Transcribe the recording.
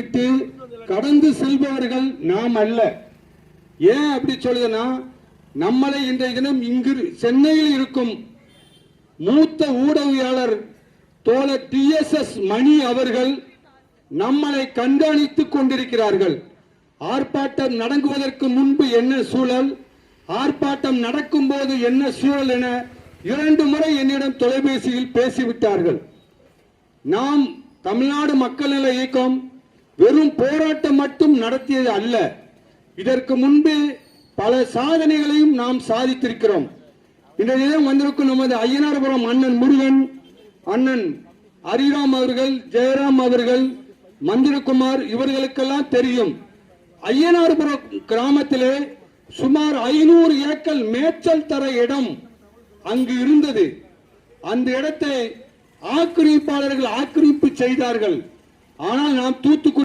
விட்டு கடந்து செல்பவர்கள் நாம் அல்ல. ஏன் அப்படி சொல்லுதுன்னா நம்மளை இன்றைய தினம் இங்கு சென்னையில் இருக்கும் மூத்த ஊடகவியாளர் தோழர் டி எஸ் எஸ் மணி அவர்கள் நம்மளை கண்காணித்துக் கொண்டிருக்கிறார்கள். ஆர்ப்பாட்டம் நடங்குவதற்கு முன்பு என்ன சூழல் ஆர்ப்பாட்டம் நடக்கும் போது என்ன சூழல் என இரண்டு முறை என்னிடம் தொலைபேசியில் பேசிவிட்டார்கள். நாம் தமிழ்நாடு மக்கள் நல இயக்கம் வெறும் போராட்டம் மட்டும் நடத்தியது அல்ல. இதற்கு முன்பு பல சாதனைகளையும் நாம் சாதித்திருக்கிறோம். இன்றைய தினம் வந்திருக்கும் நமது ஐயனார்புரம் அண்ணன் முருகன் அண்ணன் ஹரிராம் அவர்கள் ஜெயராம் அவர்கள் மந்திரகுமார் இவர்களுக்கெல்லாம் தெரியும். ஐயனார்புரம் கிராமத்திலே சுமார் ஐநூறு ஏக்கர் மேச்சல் தர இடம் அங்கு இருந்தது. அந்த இடத்தை ஆக்கிரமிப்பாளர்கள் ஆக்கிரமிப்பு செய்தார்கள். ஆனால் நாம் தூத்துக்குடி